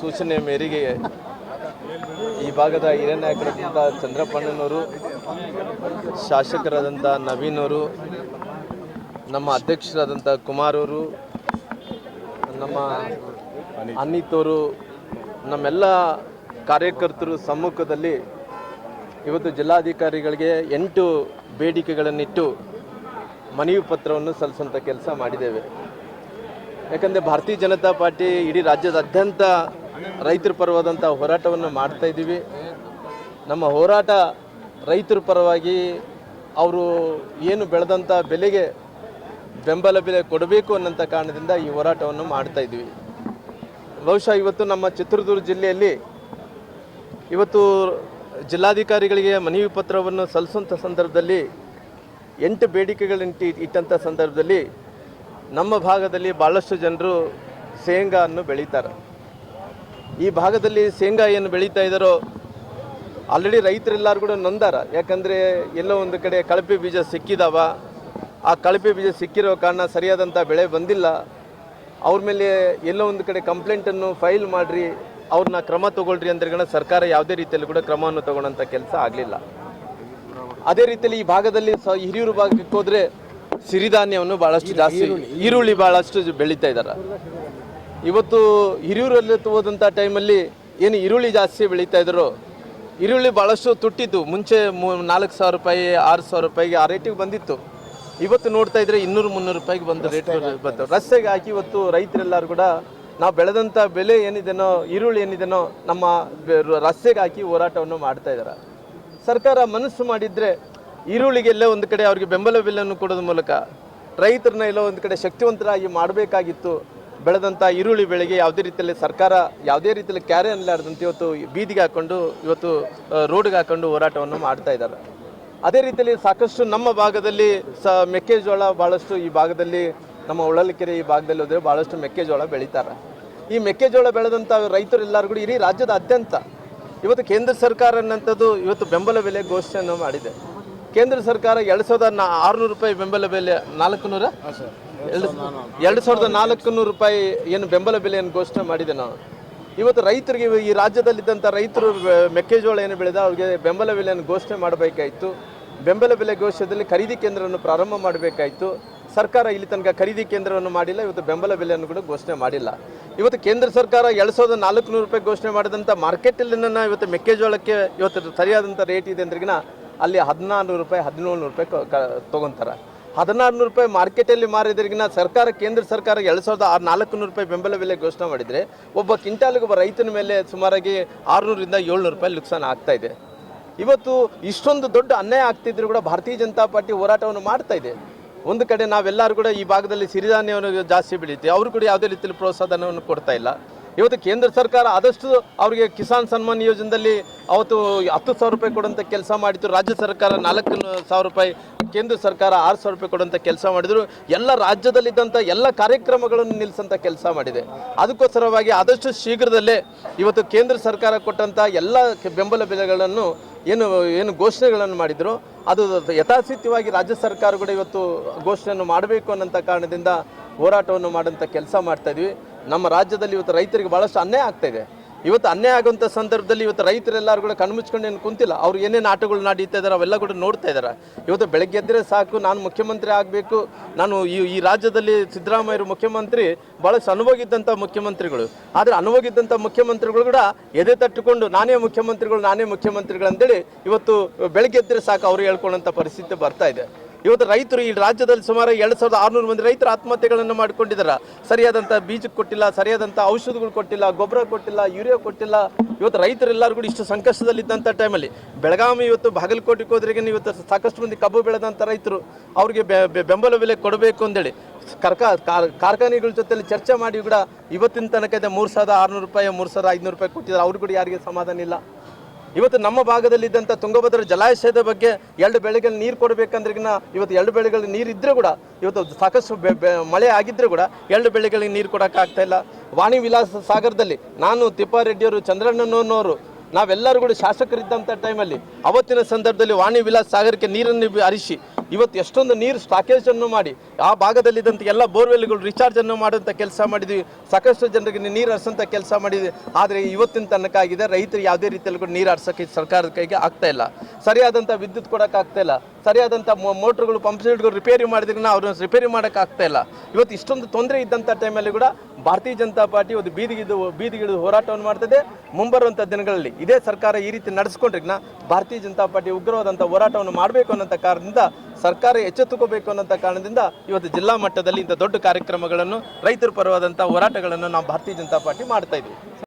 ಸೂಚನೆ ಮೇರೆಗೆ ಈ ಭಾಗದ ಹಿರಿಯ ನಾಯಕರಾದಂಥ ಚಂದ್ರಪ್ಪಣ್ಣನವರು ಶಾಸಕರಾದಂಥ ನವೀನ್ ಅವರು ನಮ್ಮ ಅಧ್ಯಕ್ಷರಾದಂಥ ಕುಮಾರ್ ಅವರು ನಮ್ಮ ಅನಿತ್ ಅವರು ನಮ್ಮೆಲ್ಲ ಕಾರ್ಯಕರ್ತರು ಸಮ್ಮುಖದಲ್ಲಿ ಇವತ್ತು ಜಿಲ್ಲಾಧಿಕಾರಿಗಳಿಗೆ ಎಂಟು ಬೇಡಿಕೆಗಳನ್ನಿಟ್ಟು ಮನವಿ ಪತ್ರವನ್ನು ಸಲ್ಲಿಸುವಂಥ ಕೆಲಸ ಮಾಡಿದ್ದೇವೆ. ಯಾಕಂದರೆ ಭಾರತೀಯ ಜನತಾ ಪಾರ್ಟಿ ಇಡೀ ರಾಜ್ಯದಾದ್ಯಂತ ರೈತರ ಪರವಾದಂಥ ಹೋರಾಟವನ್ನು ಮಾಡ್ತಾ ಇದ್ದೀವಿ. ನಮ್ಮ ಹೋರಾಟ ರೈತರ ಪರವಾಗಿ ಅವರು ಏನು ಬೆಳೆದಂಥ ಬೆಲೆಗೆ ಬೆಂಬಲ ಬೆಲೆ ಕೊಡಬೇಕು ಅನ್ನೋಂಥ ಕಾರಣದಿಂದ ಈ ಹೋರಾಟವನ್ನು ಮಾಡ್ತಾ ಇದ್ದೀವಿ. ಬಹುಶಃ ಇವತ್ತು ನಮ್ಮ ಚಿತ್ರದುರ್ಗ ಜಿಲ್ಲೆಯಲ್ಲಿ ಇವತ್ತು ಜಿಲ್ಲಾಧಿಕಾರಿಗಳಿಗೆ ಮನವಿ ಪತ್ರವನ್ನು ಸಲ್ಲಿಸುವಂಥ ಸಂದರ್ಭದಲ್ಲಿ ಎಂಟು ಬೇಡಿಕೆಗಳನ್ನು ಇಟ್ಟಂಥ ಸಂದರ್ಭದಲ್ಲಿ ನಮ್ಮ ಭಾಗದಲ್ಲಿ ಭಾಳಷ್ಟು ಜನರು ಶೇಂಗಾವನ್ನು ಬೆಳೀತಾರೆ. ಈ ಭಾಗದಲ್ಲಿ ಶೇಂಗಾ ಏನು ಬೆಳೀತಾ ಇದ್ದಾರೋ ಆಲ್ರೆಡಿ ರೈತರೆಲ್ಲರೂ ಕೂಡ ನೊಂದಾರ. ಯಾಕಂದರೆ ಎಲ್ಲೋ ಒಂದು ಕಡೆ ಕಳಪೆ ಬೀಜ ಸಿಕ್ಕಿದಾವ. ಆ ಕಳಪೆ ಬೀಜ ಸಿಕ್ಕಿರೋ ಕಾರಣ ಸರಿಯಾದಂಥ ಬೆಳೆ ಬಂದಿಲ್ಲ. ಅವ್ರ ಮೇಲೆ ಎಲ್ಲೋ ಒಂದು ಕಡೆ ಕಂಪ್ಲೇಂಟನ್ನು ಫೈಲ್ ಮಾಡಿರಿ, ಅವ್ರನ್ನ ಕ್ರಮ ತೊಗೊಳ್ರಿ ಅಂದ್ರೆ ಸರ್ಕಾರ ಯಾವುದೇ ರೀತಿಯಲ್ಲಿ ಕೂಡ ಕ್ರಮವನ್ನು ತಗೊಳ್ಳೋಂಥ ಕೆಲಸ ಆಗಲಿಲ್ಲ. ಅದೇ ರೀತಿಯಲ್ಲಿ ಈ ಭಾಗದಲ್ಲಿ ಸ, ಹಿರಿಯೂರು ಭಾಗಕ್ಕೆ ಹೋದರೆ ಸಿರಿಧಾನ್ಯವನ್ನು ಭಾಳಷ್ಟು ಜಾಸ್ತಿ, ಈರುಳ್ಳಿ ಭಾಳಷ್ಟು ಬೆಳೀತಾ ಇದ್ದಾರೆ. ಇವತ್ತು ಹಿರಿಯೂರಲ್ಲಿ ಹೋದಂಥ ಟೈಮಲ್ಲಿ ಏನು ಈರುಳ್ಳಿ ಜಾಸ್ತಿ ಬೆಳೀತಾ ಇದ್ರು ಈರುಳ್ಳಿ ಭಾಳಷ್ಟು ತುಟ್ಟಿತ್ತು ಮುಂಚೆ ಮೂ ನಾಲ್ಕು ಸಾವಿರ ರೂಪಾಯಿ ಆರು ಸಾವಿರ ರೂಪಾಯಿಗೆ ಆ ರೇಟಿಗೆ ಬಂದಿತ್ತು. ಇವತ್ತು ನೋಡ್ತಾ ಇದ್ರೆ ಇನ್ನೂರು ಮುನ್ನೂರು ರೂಪಾಯಿಗೆ ಬಂದು ರೇಟ್ ಬಂತು ರಸ್ತೆಗೆ ಹಾಕಿ ಇವತ್ತು ರೈತರೆಲ್ಲರೂ ಕೂಡ ನಾವು ಬೆಳೆದಂಥ ಬೆಲೆ ಏನಿದೆನೋ ಈರುಳ್ಳಿ ಏನಿದೆನೋ ನಮ್ಮ ರಸ್ತೆಗೆ ಹಾಕಿ ಹೋರಾಟವನ್ನು ಮಾಡ್ತಾ ಇದ್ದಾರೆ ಸರ್ಕಾರ ಮನಸ್ಸು ಮಾಡಿದರೆ ಈರುಳ್ಳಿಗೆ ಎಲ್ಲೋ ಒಂದು ಕಡೆ ಅವ್ರಿಗೆ ಬೆಂಬಲ ಬೆಲೆಯನ್ನು ಕೊಡೋದ್ರ ಮೂಲಕ ರೈತರನ್ನ ಎಲ್ಲೋ ಒಂದು ಕಡೆ ಶಕ್ತಿವಂತರಾಗಿ ಮಾಡಬೇಕಾಗಿತ್ತು. ಬೆಳೆದಂಥ ಈರುಳ್ಳಿ ಬೆಳೆಗೆ ಯಾವುದೇ ರೀತಿಯಲ್ಲಿ ಸರ್ಕಾರ ಯಾವುದೇ ರೀತಿಯಲ್ಲಿ ಕ್ಯಾರೆ ಅನ್ನಲಾರ್ದಂತೆ ಇವತ್ತು ಬೀದಿಗೆ ಹಾಕೊಂಡು, ಇವತ್ತು ರೋಡ್ಗೆ ಹಾಕೊಂಡು ಹೋರಾಟವನ್ನು ಮಾಡ್ತಾ ಇದ್ದಾರೆ. ಅದೇ ರೀತಿಯಲ್ಲಿ ಸಾಕಷ್ಟು ನಮ್ಮ ಭಾಗದಲ್ಲಿ ಸ, ಮೆಕ್ಕೆಜೋಳ ಭಾಳಷ್ಟು ಈ ಭಾಗದಲ್ಲಿ, ನಮ್ಮ ಉಳಲಿಕೆರೆ ಈ ಭಾಗದಲ್ಲಿ ಹೋದರೆ ಭಾಳಷ್ಟು ಮೆಕ್ಕೆಜೋಳ ಬೆಳೀತಾರೆ. ಈ ಮೆಕ್ಕೆಜೋಳ ಬೆಳೆದಂಥ ರೈತರೆಲ್ಲರೂ ಕೂಡ ಇಡೀ ರಾಜ್ಯದಾದ್ಯಂತ ಇವತ್ತು ಕೇಂದ್ರ ಸರ್ಕಾರ ಅನ್ನಂಥದ್ದು ಇವತ್ತು ಬೆಂಬಲ ಬೆಲೆ ಘೋಷಣೆಯನ್ನು ಮಾಡಿದೆ. ಕೇಂದ್ರ ಸರ್ಕಾರ ಎರಡು ಸಾವಿರದ ಆರುನೂರು ರೂಪಾಯಿ ಬೆಂಬಲ ಬೆಲೆ ನಾಲ್ಕು ನೂರ ಎರಡು ಸಾವಿರದ ನಾಲ್ಕು ನೂರು ರೂಪಾಯಿ ಏನು ಬೆಂಬಲ ಬೆಲೆಯನ್ನು ಘೋಷಣೆ ಮಾಡಿದೆ ನಾವು. ಇವತ್ತು ರೈತರಿಗೆ ಈ ರಾಜ್ಯದಲ್ಲಿದ್ದಂಥ ರೈತರು ಮೆಕ್ಕೆಜೋಳ ಏನು ಬೆಳೆದ ಅವ್ರಿಗೆ ಬೆಂಬಲ ಬೆಲೆಯನ್ನು ಘೋಷಣೆ ಮಾಡಬೇಕಾಯಿತು. ಬೆಂಬಲ ಬೆಲೆ ಘೋಷಣೆಯಲ್ಲಿ ಖರೀದಿ ಕೇಂದ್ರವನ್ನು ಪ್ರಾರಂಭ ಮಾಡಬೇಕಾಯಿತು. ಸರ್ಕಾರ ಇಲ್ಲಿ ತನಕ ಖರೀದಿ ಕೇಂದ್ರವನ್ನು ಮಾಡಿಲ್ಲ ಇವತ್ತು ಬೆಂಬಲ ಬೆಲೆಯನ್ನು ಕೂಡ ಘೋಷಣೆ ಮಾಡಿಲ್ಲ. ಇವತ್ತು ಕೇಂದ್ರ ಸರ್ಕಾರ ಎರಡು ಸಾವಿರದ ನಾಲ್ಕು ನೂರು ರೂಪಾಯಿ ಘೋಷಣೆ ಮಾಡಿದಂಥ ಮಾರ್ಕೆಟಲ್ಲಿನ ಇವತ್ತು ಮೆಕ್ಕೆಜೋಳಕ್ಕೆ ಇವತ್ತು ಸರಿಯಾದಂಥ ರೇಟ್ ಇದೆ ಅಂದ್ರಿಗಿನ ಅಲ್ಲಿ ಹದಿನಾರು ನೂರು ರೂಪಾಯಿ ಹದಿನೇಳು ನೂರು ರೂಪಾಯಿ ತೊಗೊಂತಾರೆ. ಹದಿನಾರು ನೂರು ರೂಪಾಯಿ ಮಾರ್ಕೆಟಲ್ಲಿ ಮಾರಿದ್ರಿಗಿನ ಸರ್ಕಾರ, ಕೇಂದ್ರ ಸರ್ಕಾರ ಎರಡು ಸಾವಿರದ ಆರು ನಾಲ್ಕು ನೂರು ರೂಪಾಯಿ ಬೆಂಬಲ ಬೆಲೆ ಘೋಷಣೆ ಮಾಡಿದರೆ ಒಬ್ಬ ಕ್ವಿಂಟಾಲ್ಗೆ ಒಬ್ಬ ರೈತನ ಮೇಲೆ ಸುಮಾರಾಗಿ ಆರುನೂರಿಂದ ಏಳ್ನೂರು ರೂಪಾಯಿ ನುಕ್ಸಾನ ಆಗ್ತಾ ಇದೆ. ಇವತ್ತು ಇಷ್ಟೊಂದು ದೊಡ್ಡ ಅನ್ಯಾಯ ಆಗ್ತಿದ್ರು ಕೂಡ ಭಾರತೀಯ ಜನತಾ ಪಾರ್ಟಿ ಹೋರಾಟವನ್ನು ಮಾಡ್ತಾ ಇದೆ. ಒಂದು ಕಡೆ ನಾವೆಲ್ಲರೂ ಕೂಡ ಈ ಭಾಗದಲ್ಲಿ ಸಿರಿಧಾನ್ಯವನ್ನು ಜಾಸ್ತಿ ಬೆಳೀತೀವಿ ಅವರು ಕೂಡ ಯಾವುದೇ ರೀತಿಯಲ್ಲಿ ಪ್ರೋತ್ಸಾಹನವನ್ನು ಕೊಡ್ತಾ ಇಲ್ಲ. ಇವತ್ತು ಕೇಂದ್ರ ಸರ್ಕಾರ ಆದಷ್ಟು ಅವರಿಗೆ ಕಿಸಾನ್ ಸನ್ಮಾನ್ ಯೋಜನೆಯಲ್ಲಿ ಅವತ್ತು ಹತ್ತು ಸಾವಿರ ರೂಪಾಯಿ ಕೊಡುವಂಥ ಕೆಲಸ ಮಾಡಿದ್ರು. ರಾಜ್ಯ ಸರ್ಕಾರ ನಾಲ್ಕು ಸಾವಿರ ರೂಪಾಯಿ, ಕೇಂದ್ರ ಸರ್ಕಾರ ಆರು ಸಾವಿರ ರೂಪಾಯಿ ಕೊಡುವಂಥ ಕೆಲಸ ಮಾಡಿದ್ರು. ಎಲ್ಲ ರಾಜ್ಯದಲ್ಲಿದ್ದಂಥ ಎಲ್ಲ ಕಾರ್ಯಕ್ರಮಗಳನ್ನು ನಿಲ್ಲಿಸಂಥ ಕೆಲಸ ಮಾಡಿದೆ. ಅದಕ್ಕೋಸ್ಕರವಾಗಿ ಆದಷ್ಟು ಶೀಘ್ರದಲ್ಲೇ ಇವತ್ತು ಕೇಂದ್ರ ಸರ್ಕಾರ ಕೊಟ್ಟಂಥ ಎಲ್ಲ ಬೆಂಬಲ ಬೆಲೆಗಳನ್ನು ಏನು ಏನು ಘೋಷಣೆಗಳನ್ನು ಮಾಡಿದ್ರು. ಅದು ಯಥಾಸ್ಥಿತವಾಗಿ ರಾಜ್ಯ ಸರ್ಕಾರಗಳು ಇವತ್ತು ಘೋಷಣೆಯನ್ನು ಮಾಡಬೇಕು ಅನ್ನೋಂಥ ಕಾರಣದಿಂದ ಹೋರಾಟವನ್ನು ಮಾಡೋಂಥ ಕೆಲಸ ಮಾಡ್ತಾ ಇದ್ವಿ. ನಮ್ಮ ರಾಜ್ಯದಲ್ಲಿ ಇವತ್ತು ರೈತರಿಗೆ ಭಾಳಷ್ಟು ಅನ್ಯಾಯ ಆಗ್ತಾ ಇದೆ. ಇವತ್ತು ಅನ್ಯಾಯ ಆಗುವಂಥ ಸಂದರ್ಭದಲ್ಲಿ ಇವತ್ತು ರೈತರೆಲ್ಲರೂ ಕೂಡ ಕಣ್ಮುಚ್ಕೊಂಡು ಏನು ಕುಂತಿಲ್ಲ. ಅವ್ರು ಏನೇನು ಆಟಗಳು ನಡೀತಾ ಇದ್ದಾರೆ ಅವೆಲ್ಲ ಕೂಡ ನೋಡ್ತಾ ಇದ್ದಾರೆ ಇವತ್ತು ಬೆಳಗ್ಗೆ ಎದ್ದರೆ ಸಾಕು, ನಾನು ಮುಖ್ಯಮಂತ್ರಿ ಆಗಬೇಕು. ನಾನು ಈ ಈ ರಾಜ್ಯದಲ್ಲಿ ಸಿದ್ದರಾಮಯ್ಯರು ಮುಖ್ಯಮಂತ್ರಿ ಭಾಳಷ್ಟು ಅನುಭವಿದ್ದಂಥ ಮುಖ್ಯಮಂತ್ರಿಗಳು. ಆದರೆ ಅನುಭವಿದ್ದಂಥ ಮುಖ್ಯಮಂತ್ರಿಗಳು ಕೂಡ ಎದೆ ತಟ್ಟುಕೊಂಡು, ನಾನೇ ಮುಖ್ಯಮಂತ್ರಿಗಳು ನಾನೇ ಮುಖ್ಯಮಂತ್ರಿಗಳು ಅಂತೇಳಿ ಇವತ್ತು ಬೆಳಗ್ಗೆ ಎದ್ದರೆ ಸಾಕು, ಅವರು ಹೇಳ್ಕೊಳ್ಳೋಂಥ ಪರಿಸ್ಥಿತಿ ಬರ್ತಾ ಇದೆ. ಇವತ್ತು ರೈತರು ಈ ರಾಜ್ಯದಲ್ಲಿ ಸುಮಾರು ಎರಡು ಸಾವಿರದ ಆರುನೂರು ಮಂದಿ ರೈತರು ಆತ್ಮಹತ್ಯೆಗಳನ್ನು ಮಾಡಿಕೊಂಡಿದ್ದಾರೆ. ಸರಿಯಾದಂಥ ಬೀಜ ಕೊಟ್ಟಿಲ್ಲ ಸರಿಯಾದಂಥ ಔಷಧಗಳು ಕೊಟ್ಟಿಲ್ಲ, ಗೊಬ್ಬರ ಕೊಟ್ಟಿಲ್ಲ, ಯೂರಿಯಾ ಕೊಟ್ಟಿಲ್ಲ. ಇವತ್ತು ರೈತರೆಲ್ಲರೂ ಕೂಡ ಇಷ್ಟು ಸಂಕಷ್ಟದಲ್ಲಿದ್ದಂಥ ಟೈಮಲ್ಲಿ ಬೆಳಗಾವಿ ಇವತ್ತು ಬಾಗಲಕೋಟೆಗೆ ಹೋದ್ರಿಗೆ ಇವತ್ತು ಸಾಕಷ್ಟು ಮಂದಿ ಕಬ್ಬು ಬೆಳೆದಂಥ ರೈತರು ಅವ್ರಿಗೆ ಬೆಂಬಲ ಬೆಲೆ ಕೊಡಬೇಕು ಅಂತೇಳಿ ಕಾರ್ಖಾ ಕಾರ್- ಕಾರ್ಖಾನೆಗಳ ಜೊತೆಲಿ ಚರ್ಚೆ ಮಾಡಿ ಕೂಡ ಇವತ್ತಿನ ತನಕ ಇದೆ ಮೂರು ಸಾವಿರದ ಆರುನೂರು ರೂಪಾಯಿ, ಮೂರು ಸಾವಿರದ ಐದುನೂರು ರೂಪಾಯಿ ಕೊಟ್ಟಿದ್ದಾರೆ. ಅವ್ರು ಕೂಡ ಯಾರಿಗೆ ಸಮಾಧಾನ ಇಲ್ಲ. ಇವತ್ತು ನಮ್ಮ ಭಾಗದಲ್ಲಿದ್ದಂಥ ತುಂಗಭದ್ರ ಜಲಾಶಯದ ಬಗ್ಗೆ ಎರಡು ಬೆಳೆಗಳಿಗೆ ನೀರು ಕೊಡಬೇಕಂದ್ರಿಗಿನ ಇವತ್ತು ಎರಡು ಬೆಳೆಗಳಿಗೆ ನೀರು ಇದ್ದರೆ ಕೂಡ ಇವತ್ತು ಸಾಕಷ್ಟು ಮಳೆ ಆಗಿದ್ದರೆ ಕೂಡ ಎರಡು ಬೆಳೆಗಳಿಗೆ ನೀರು ಕೊಡೋಕೆ ಆಗ್ತಾ ಇಲ್ಲ. ವಾಣಿ ವಿಲಾಸ ಸಾಗರದಲ್ಲಿ ನಾನು ತಿಪ್ಪಾರೆಡ್ಡಿಯವರು, ಚಂದ್ರಣ್ಣನವರು, ನಾವೆಲ್ಲರೂ ಕೂಡ ಶಾಸಕರಿದ್ದಂಥ ಟೈಮಲ್ಲಿ ಅವತ್ತಿನ ಸಂದರ್ಭದಲ್ಲಿ ವಾಣಿ ವಿಲಾಸ ಸಾಗರಕ್ಕೆ ನೀರನ್ನು ಹರಿಸಿ ಇವತ್ತು ಎಷ್ಟೊಂದು ನೀರು ಸ್ಟಾಕೇಜನ್ನು ಮಾಡಿ, ಆ ಭಾಗದಲ್ಲಿದ್ದಂಥ ಎಲ್ಲ ಬೋರ್ವೆಲ್ಗಳು ರಿಚಾರ್ಜ್ ಅನ್ನು ಮಾಡುವಂಥ ಕೆಲಸ ಮಾಡಿದ್ವಿ. ಸಾಕಷ್ಟು ಜನರಿಗೆ ನೀರು ಹರಿಸೋಂಥ ಕೆಲಸ ಮಾಡಿದ್ವಿ. ಆದರೆ ಇವತ್ತಿನ ತನಕ ಆಗಿದೆ, ರೈತರು ಯಾವುದೇ ರೀತಿಯಲ್ಲಿ ಕೂಡ ನೀರು ಹರಿಸೋಕ್ಕೆ ಸರ್ಕಾರದ ಕೈಗೆ ಆಗ್ತಾ ಇಲ್ಲ. ಸರಿಯಾದಂಥ ವಿದ್ಯುತ್ ಕೊಡೋಕ್ಕಾಗ್ತಾ ಇಲ್ಲ. ಸರಿಯಾದಂಥ ಮೋಟ್ರುಗಳು ಪಂಪ್ ಸೆಟ್ಗಳು ರಿಪೇರಿ ಮಾಡಿದ್ರೆ ಅವ್ರನ್ನ ರಿಪೇರಿ ಮಾಡೋಕೆ ಆಗ್ತಾ ಇಲ್ಲ. ಇವತ್ತು ಇಷ್ಟೊಂದು ತೊಂದರೆ ಇದ್ದಂಥ ಟೈಮಲ್ಲಿ ಕೂಡ ಭಾರತೀಯ ಜನತಾ ಪಾರ್ಟಿ ಒಂದು ಬೀದಿಗಿದು ಬೀದಿಗಿಳಿದು ಹೋರಾಟವನ್ನು ಮಾಡ್ತದೆ. ಮುಂಬರುವಂಥ ದಿನಗಳಲ್ಲಿ ಇದೇ ಸರ್ಕಾರ ಈ ರೀತಿ ನಡೆಸ್ಕೊಂಡ್ರಿಗ್ನ ಭಾರತೀಯ ಜನತಾ ಪಾರ್ಟಿ ಉಗ್ರವಾದಂಥ ಹೋರಾಟವನ್ನು ಮಾಡಬೇಕು ಅನ್ನೋಂಥ ಕಾರಣದಿಂದ, ಸರ್ಕಾರ ಎಚ್ಚೆತ್ತುಕೋಬೇಕು ಅನ್ನೋಂಥ ಕಾರಣದಿಂದ ಇವತ್ತು ಜಿಲ್ಲಾ ಮಟ್ಟದಲ್ಲಿ ಇಂಥ ದೊಡ್ಡ ಕಾರ್ಯಕ್ರಮಗಳನ್ನು ರೈತರ ಪರವಾದಂಥ ಹೋರಾಟಗಳನ್ನು ನಾವು ಭಾರತೀಯ ಜನತಾ ಪಾರ್ಟಿ ಮಾಡ್ತಾ ಇದ್ದೀವಿ